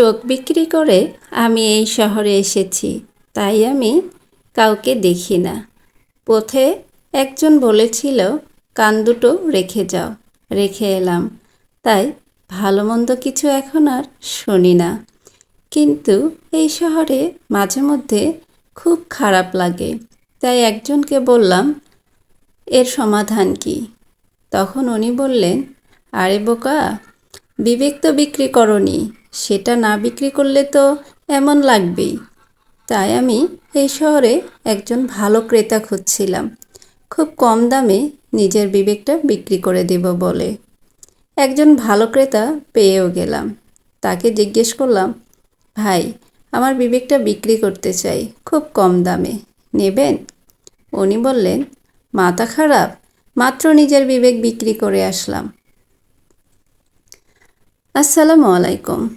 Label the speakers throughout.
Speaker 1: চোখ বিক্রি করে আমি এই শহরে এসেছি। তাই আমি কাউকে দেখি না। পথে একজন বলেছিল, কান দুটো রেখে যাও। রেখে এলাম। তাই ভালো মন্দ কিছু এখন আর শুনি না। কিন্তু এই শহরে মাঝে মধ্যে খুব খারাপ লাগে। তাই একজনকে বললাম, এর সমাধান কি? তখন উনি বললেন, আরে বোকা, বিবেক তো বিক্রি করনি। সেটা না বিক্রি করলে তো এমন লাগবেই। তাই আমি এই শহরে একজন ভালো ক্রেতা খুঁজছিলাম। খুব কম দামে নিজের বিবেকটা বিক্রি করে দেব বলে। একজন ভালো ক্রেতা পেয়েও গেলাম। তাকে জিজ্ঞেস করলাম, ভাই, আমার বিবেকটা বিক্রি করতে চাই, খুব কম দামে। নেবেন? উনি বললেন, মাথা খারাপ, মাত্র নিজের বিবেক বিক্রি করে আসলাম। আসসালামু আলাইকুম।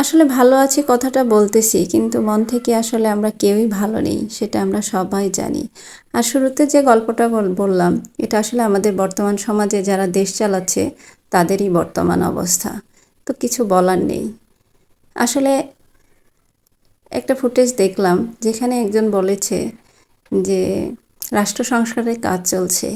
Speaker 1: আসলে ভালো আছি কথাটা বলতেছি, কিন্তু মন থেকে আসলে আমরা কেউই ভালো নেই, সেটা আমরা সবাই জানি। আর শুরুতে যে গল্পটা বললাম, এটা আসলে আমাদের বর্তমান সমাজে যারা দেশ চালাচ্ছে, তাদেরই বর্তমান অবস্থা। তো কিছু বলার নেই। আসলে একটা ফুটেজ দেখলাম, যেখানে একজন বলেছে যে, রাষ্ট্র সংস্কারের কাজ চলছে।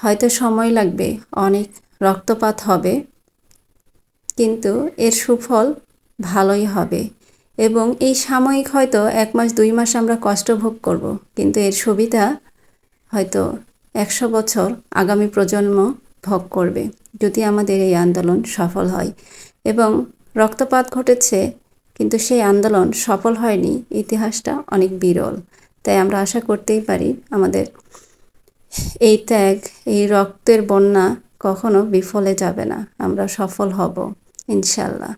Speaker 1: হয়তো সময় লাগবে, অনেক রক্তপাত হবে, কিন্তু এর সুফল ভালোই হবে। এবং এই সাময়িক হয়তো এক মাস, দুই মাস আমরা কষ্ট ভোগ করব। কিন্তু এর সুবিধা হয়তো একশো বছর আগামী প্রজন্ম ভোগ করবে যদি আমাদের এই আন্দোলন সফল হয়। এবং রক্তপাত ঘটেছে, কিন্তু সেই আন্দোলন সফল হয়নি। ইতিহাসটা অনেক বিরল। তাই আমরা আশা করতেই পারি আমাদের এই ত্যাগ, এই রক্তের বন্যা কখনো বিফলে যাবে না। আমরা সফল হব। ইনশাল্লাহ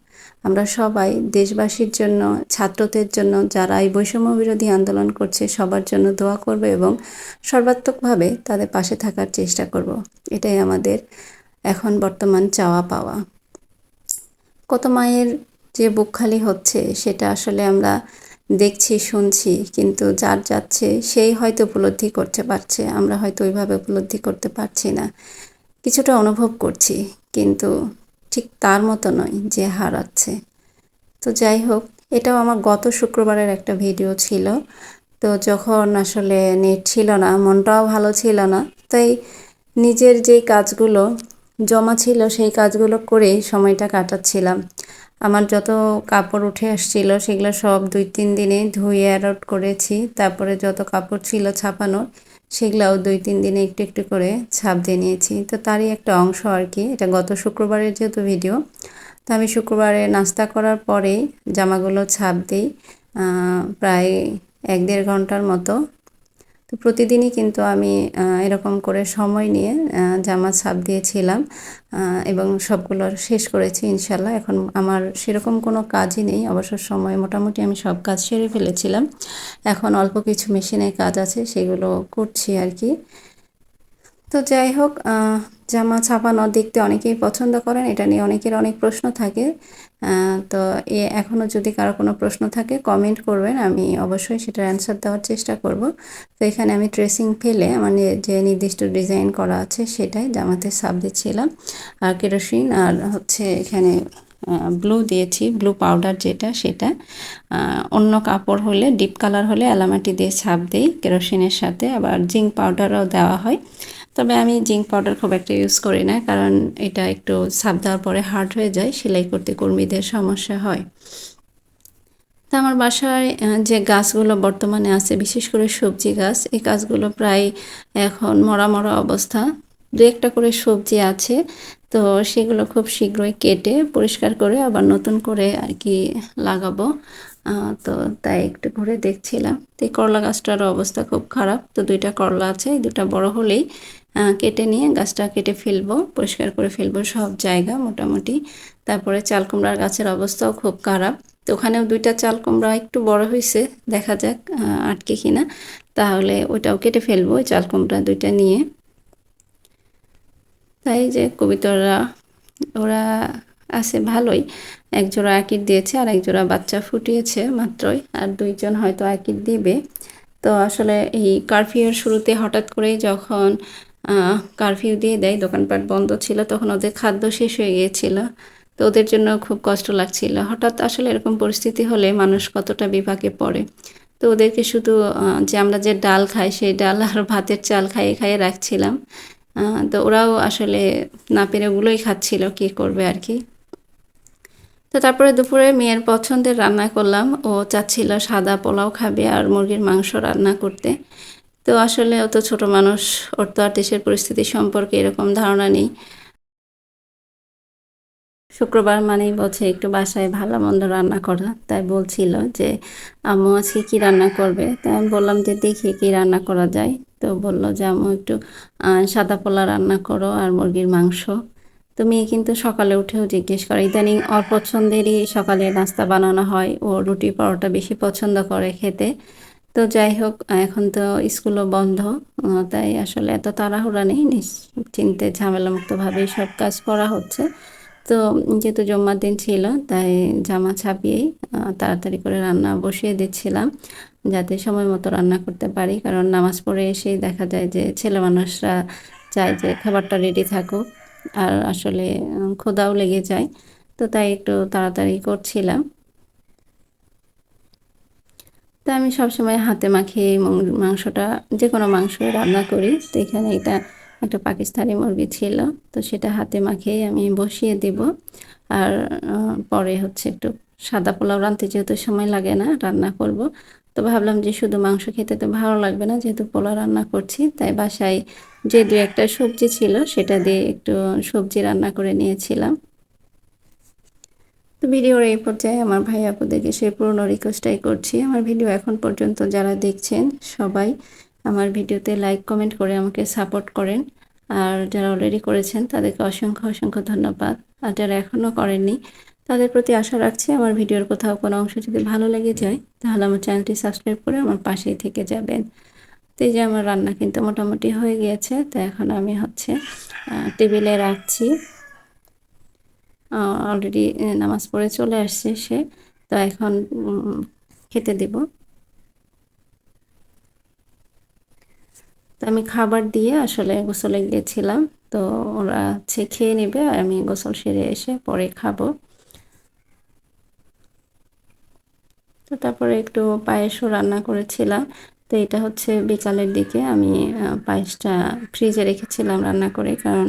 Speaker 1: আমরা সবাই দেশবাসীর জন্য, ছাত্রদের জন্য যারা এই বৈষম্য বিরোধী আন্দোলন করছে, সবার জন্য দোয়া করব এবং সর্বাত্মকভাবে তাদের পাশে থাকার চেষ্টা করব। এটাই আমাদের এখন বর্তমান চাওয়া পাওয়া। কত মায়ের যে বুক খালি হচ্ছে, সেটা আসলে আমরা দেখছি, শুনছি, কিন্তু যার যাচ্ছে, সেই হয়তো উপলব্ধি করতে পারছে, আমরা হয়তো ওইভাবে উপলব্ধি করতে পারছি না। কিছুটা অনুভব করছি, কিন্তু ঠিক তার মতো নয় যে হারাচ্ছে। তো যাই হোক, এটাও আমার গত শুক্রবারের একটা ভিডিও ছিল। তো যখন আসলে নেট ছিল না, মনটাও ভালো ছিল না, তাই নিজের যেই কাজগুলো জমা ছিল, সেই কাজগুলো করেই সময়টা কাটাচ্ছিলাম। আমার যত কাপড় উঠে আসছিল, সেগুলো সব দুই তিন দিনে ধুয়ে অ্যারট করেছি। তারপরে যত কাপড় ছিল ছাপানোর সেগুলোও দুই, তিন দিনে একটু একটু করে ছাপ দিয়ে নিয়েছি। তো তারই একটা অংশ আর কি। এটা গত শুক্রবারের যেহেতু ভিডিও, তো আমি শুক্রবারে নাস্তা করার পরেই জামাগুলো ছাপ দিই প্রায় এক, দেড় ঘণ্টার মতো তো প্রতিদিনই কিন্তু আমি এরকম করে সময় নিয়ে জামা ছাপ দিয়েছিলাম এবং সবগুলো শেষ করেছি ইনশাল্লাহ। এখন আমার সেরকম কোনো কাজই নেই, অবসর সময় মোটামুটি আমি সব কাজ সেরে ফেলেছিলাম। এখন অল্প কিছু মেশিনের কাজ আছে, সেগুলো করছি আর কি। তো যাই হোক জামা ছাপানো দেখতে অনেকেই পছন্দ করেন, এটা নিয়ে অনেকের অনেক প্রশ্ন থাকে। তো এ এখনও যদি কারও কোনো প্রশ্ন থাকে কমেন্ট করবেন, আমি অবশ্যই সেটার অ্যান্সার দেওয়ার চেষ্টা করব। তো এখানে আমি ট্রেসিং ফেলে আমার নি- যে নির্দিষ্ট ডিজাইন করা আছে সেটাই জামাতে সাপ দিচ্ছিলাম। আর কেরোসিন আর হচ্ছে এখানে ব্লু দিয়েছি ব্লু পাউডার যেটা সেটা। অন্য কাপড় হলে ডিপ কালার হলে এলামাটি দিয়ে ছাপ দিই কেরোসিনের সাথে। আবার জিঙ্ক পাউডারও দেওয়া হয়। তবে আমি জিঙ্ক পাউডার খুব একটা ইউজ করি না, কারণ এটা একটু সাপ দেওয়ার পরে হার্ড হয়ে যায়, সেলাই করতে কর্মীদের সমস্যা হয়। তা আমার বাসায় যে গাছগুলো বর্তমানে আছে, বিশেষ করে সবজি গাছ, এই গাছগুলো প্রায় এখন মরা মরা অবস্থা। দু একটা করে সবজি আছে, তো সেগুলো খুব শীঘ্রই কেটে পরিষ্কার করে আবার নতুন করে আর কি লাগাবো। তো তাই একটু ঘুরে দেখছিলাম। তো এই করলা গাছটার অবস্থা খুব খারাপ। তো দুইটা করলা আছে, এই দুটা বড় হলেই কেটে নিয়ে গাছটা কেটে ফেলব, পরিষ্কার করে ফেলব সব জায়গা মোটামুটি। তারপরে চাল কুমড়ার গাছের অবস্থাও খুব খারাপ। তো ওখানেও দুইটা চাল কুমড়া একটু বড় হয়েছে দেখা যাক আটকে কিনা। তাহলে ওইটাও কেটে ফেলব, ওই চাল কুমড়া দুইটা নিয়ে। তাই যে কবিতররা ওরা আছে ভালোই। একজোড়া আকির দিয়েছে, আর এক জোড়া বাচ্চা ফুটিয়েছে মাত্রই, আর দুইজন হয়তো আকির দিবে। তো আসলে এই কারফিউর শুরুতে হঠাৎ করেই যখন কারফিউ দিয়ে দেয়, দোকানপাট বন্ধ ছিল, তখন ওদের খাদ্য শেষ হয়ে গিয়েছিল। তো ওদের জন্য খুব কষ্ট লাগছিল। হঠাৎ আসলে এরকম পরিস্থিতি হলে মানুষ কতটা বিপাকে পড়ে। তো ওদেরকে শুধু যে আমরা যে ডাল খাই, সেই ডাল আর ভাতের চাল খাইয়ে খাইয়ে রাখছিলাম। তো ওরাও আসলে না পেরে ওগুলোই খাচ্ছিল, কী করবে আর কি। তো তারপরে দুপুরে মেয়ের পছন্দের রান্না করলাম। ও চাচ্ছিল সাদা পোলাও খাবে আর মুরগির মাংস রান্না করতে। তো আসলে অত ছোট মানুষ, ওর তো আর দেশের পরিস্থিতি সম্পর্কে এরকম ধারণা নেই। শুক্রবার মানেই বলছে একটু বাসায় ভালো মন্দ রান্না করা। তাই বলছিল যে, আম্মু আজকে কী রান্না করবে? তাই আমি বললাম যে, দেখি কী রান্না করা যায়। তো বলল যে, আম্মু, একটু সাদা পোলা রান্না করো আর মুরগির মাংস। তো মেয়ে কিন্তু সকালে উঠেও জিজ্ঞেস করে। ইদানিং ওর পছন্দেরই সকালে নাস্তা বানানো হয় ও রুটি পরোটা বেশি পছন্দ করে খেতে। তো যাই হোক, এখন তো স্কুলও বন্ধ তাই আসলে এত তাড়াহুড়া নেই। নিশ্চিন্তে ঝামেলামুক্তভাবেই সব কাজ করা হচ্ছে। তো যেহেতু জম্মার দিন ছিল, তাই জামা ছাপিয়েই তাড়াতাড়ি করে রান্না বসিয়ে দিচ্ছিলাম। যাতে সময় মতো রান্না করতে পারি। কারণ নামাজ পড়ে এসেই দেখা যায় যে ছেলে মানুষরা চায় যে খাবারটা রেডি থাকুক। আর আসলে ক্ষুদাও লেগে যায়। তো তাই একটু তাড়াতাড়ি করছিলাম। তো আমি সবসময় হাতে মাখিয়ে মাংসটা। যে কোনো মাংস রান্না করি। তো এখানে এটা একটা পাকিস্তানি মুরগি ছিল। তো সেটা হাতে মাখিয়েই আমি বসিয়ে দিব। আর পরে হচ্ছে একটু সাদা পোলাও রাঁধতে যেহেতু সময় লাগে না, রান্না করব। তো ভাবলাম যে শুধু মাংস খেতে তো ভালো লাগবে না, যেহেতু পোলাও রান্না করছি, তাই বাসায় যে দু একটা সবজি ছিল সেটা দিয়ে একটু সবজি রান্না করে নিয়েছিলাম। তো ভিডিওর এই পর্যায়ে আমার ভাই আপুদেরকে সেই পুরনো রিকোয়েস্টটাই করছি। আমার ভিডিও এখন পর্যন্ত যারা দেখছেন সবাই আমার ভিডিওতে লাইক কমেন্ট করে আমাকে সাপোর্ট করেন। আর যারা অলরেডি করেছেন তাদেরকে অসংখ্য অসংখ্য ধন্যবাদ। আর যারা এখনও করেননি তাদের প্রতি আশা রাখছি আমার ভিডিওর কোথাও কোনো অংশ যদি ভালো লেগে যায়, তাহলে আমার চ্যানেলটি সাবস্ক্রাইব করে আমার পাশেই থেকে যাবেন। তো এই যে আমার রান্না কিন্তু মোটামুটি হয়ে গিয়েছে, তো এখন আমি হচ্ছে টেবিলে রাখছি। অলরেডি নামাজ পড়ে চলে আসছে সে, তো এখন খেতে দেব। তো আমি খাবার দিয়ে আসলে গোসলে গিয়েছিলাম তো ওরা হচ্ছে খেয়ে নেবে আর আমি গোসল সেরে এসে পরে খাব। তো তারপরে একটু পায়েসও রান্না করেছিলাম। তো এটা হচ্ছে বিকালের দিকে আমি পায়েসটা ফ্রিজে রেখেছিলাম রান্না করে। কারণ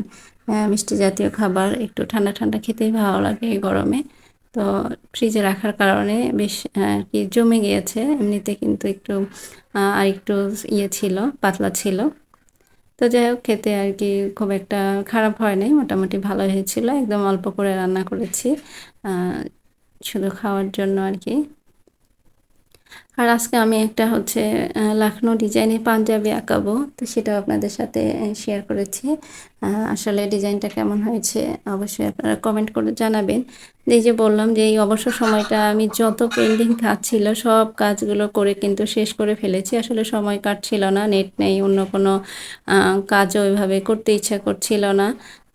Speaker 1: মিষ্টি জাতীয় খাবার একটু ঠান্ডা ঠান্ডা খেতেই ভালো লাগে গরমে। তো ফ্রিজে রাখার কারণে বেশ আর কি জমে গিয়েছে। এমনিতে কিন্তু একটু আর একটু ইয়ে ছিল, পাতলা ছিল। তো যাই হোক, খেতে আর কি খুব একটা খারাপ হয় নাই মোটামুটি ভালো হয়েছিল। একদম অল্প করে রান্না করেছি। শুধু খাওয়ার জন্য আর কি। আর আজকে আমি একটা হচ্ছে লাখনৌ ডিজাইনের পাঞ্জাবি আঁকাবো। তো সেটাও আপনাদের সাথে শেয়ার করেছি। আসলে ডিজাইনটা কেমন হয়েছে অবশ্যই আপনারা কমেন্ট করে জানাবেন। এই যে বললাম যে এই অবসর সময়টা আমি যত পেন্ডিং কাজ ছিল, সব কাজগুলো করে কিন্তু শেষ করে ফেলেছি। আসলে সময় কাটছিল না নেট নেই, অন্য কোনো কাজও ওইভাবে করতে ইচ্ছা করছিল না।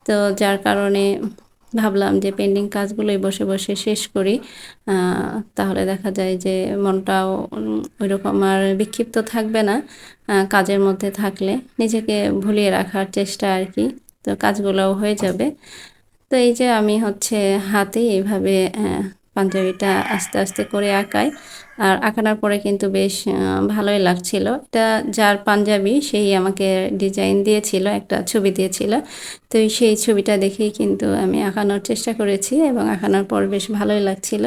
Speaker 1: তো যার কারণে ভাবলাম যে পেন্ডিং কাজগুলোই বসে বসে শেষ করি। তাহলে দেখা যায় যে মনটাও ওইরকম আর বিক্ষিপ্ত থাকবে না কাজের মধ্যে থাকলে নিজেকে ভুলিয়ে রাখার চেষ্টা আর কি। তো কাজগুলোও হয়ে যাবে। তো এই যে আমি হচ্ছে হাতে এইভাবে পাঞ্জাবিটা আস্তে আস্তে করে আঁকাই আর আঁকানোর পরে কিন্তু বেশ ভালোই লাগছিল। এটা যার পাঞ্জাবি, সেই আমাকে ডিজাইন দিয়েছিল, একটা ছবি দিয়েছিল। তো সেই ছবিটা দেখেই কিন্তু আমি আঁকানোর চেষ্টা করেছি এবং আঁকানোর পর বেশ ভালোই লাগছিল।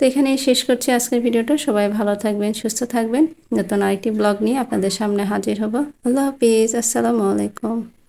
Speaker 1: তো এখানেই শেষ করছি আজকের ভিডিওটা। সবাই ভালো থাকবেন, সুস্থ থাকবেন। নতুন আরেকটি ব্লগ নিয়ে আপনাদের সামনে হাজির হব। আল্লাহ হাফিজ। আসসালামু আলাইকুম।